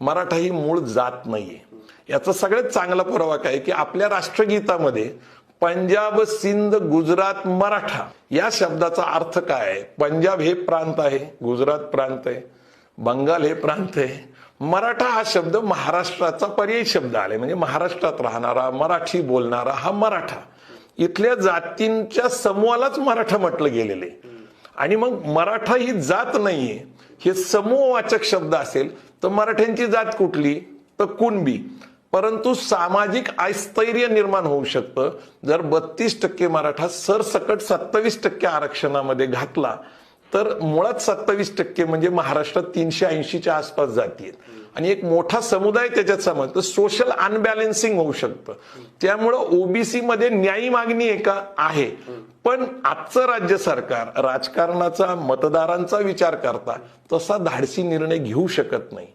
मराठा ही मूळ जात नाहीये. याचा सगळ्यात चांगला पुरावा काय की आपल्या राष्ट्रगीतामध्ये पंजाब सिंध गुजरात मराठा या शब्दाचा अर्थ काय आहे? पंजाब हे प्रांत आहे गुजरात प्रांत आहे बंगाल हे प्रांत आहे. मराठा हा शब्द महाराष्ट्राचा पर्यायी शब्द आले म्हणजे महाराष्ट्रात राहणारा मराठी बोलणारा हा मराठा. इथल्या जातींच्या समूहालाच मराठा म्हटलं गेलेलं आहे. आणि मग मराठा ही जात नाहीये. हे समूहवाचक शब्द असेल तर मराठ्यांची जात कुठली? तर कुणबी. परंतु सामाजिक अस्थैर्य निर्माण होऊ शकतं. जर बत्तीस टक्के मराठा सरसकट सत्तावीस टक्के आरक्षणामध्ये घातला तर मुळात सत्तावीस टक्के म्हणजे महाराष्ट्रात तीनशे ऐंशीच्या आसपास जाती आणि एक मोठा समुदाय त्याच्यात समाज. तर सोशल अनबॅलेन्सिंग होऊ शकतं. त्यामुळं ओबीसी मध्ये न्यायी मागणी आहे का आहे. पण आजचं राज्य सरकार राजकारणाचा मतदारांचा विचार करता तसा धाडसी निर्णय घेऊ शकत नाही.